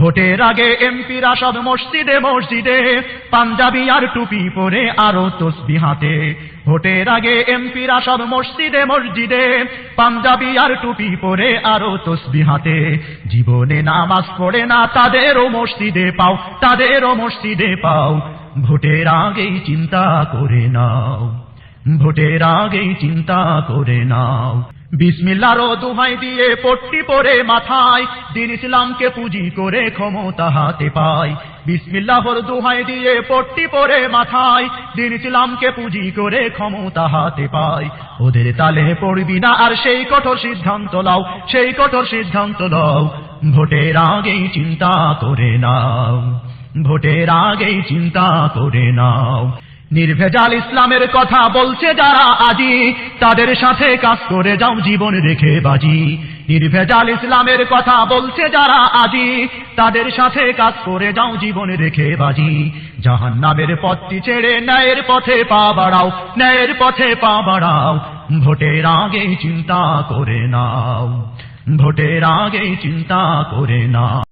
ভোটের আগে এমপিরা সব মসজিদে মসজিদে, পাঞ্জাবি আর টুপি পরে আরও তসবি হাতে। ভোটের আগে এমপিরা সব মসজিদে মসজিদে, পাঞ্জাবি আর টুপি পরে আরও তসবি হাতে। জীবনে নামাজ পড়ে না, তাদেরও মসজিদে পাও, তাদেরও মসজিদে পাও। ভোটের আগেই চিন্তা করে নাও, ভোটের আগেই চিন্তা করে নাও। বিসমিল্লারও দোহাই দিয়ে পট্টি পরে মাথায়, দিন ইসলামকে পুঁজি করে ক্ষমতা হাতে পায়। বিসমিল্লাহর দোহাই দিয়ে পট্টি পরে মাথায়, দিন ইসলামকে পুঁজি করে ক্ষমতা হাতে পায়। ওদের তালে পড়বি না আর সেই কঠোর সিদ্ধান্ত লও সেই কঠোর সিদ্ধান্ত লও ভোটের আগেই চিন্তা করে নাও। ভোটের আগেই চিন্তা করে নাও। নির্ভেজাল ইসলামের কথা বলছে যারা আজি, তাদের সাথে কাজ করে যাও, জীবন রেখে বাজি। নির্ভেজাল ইসলামের কথা বলছে যারা আজি, তাদের সাথে কাজ করে যাও, জীবন রেখে বাজি। জাহান নামের পথটি ছেড়ে ন্যায়ের পথে পা বাড়াও, ন্যায়ের পথে পা বাড়াও। ভোটের আগেই চিন্তা করে নাও। ভোটের আগেই চিন্তা করে নাও।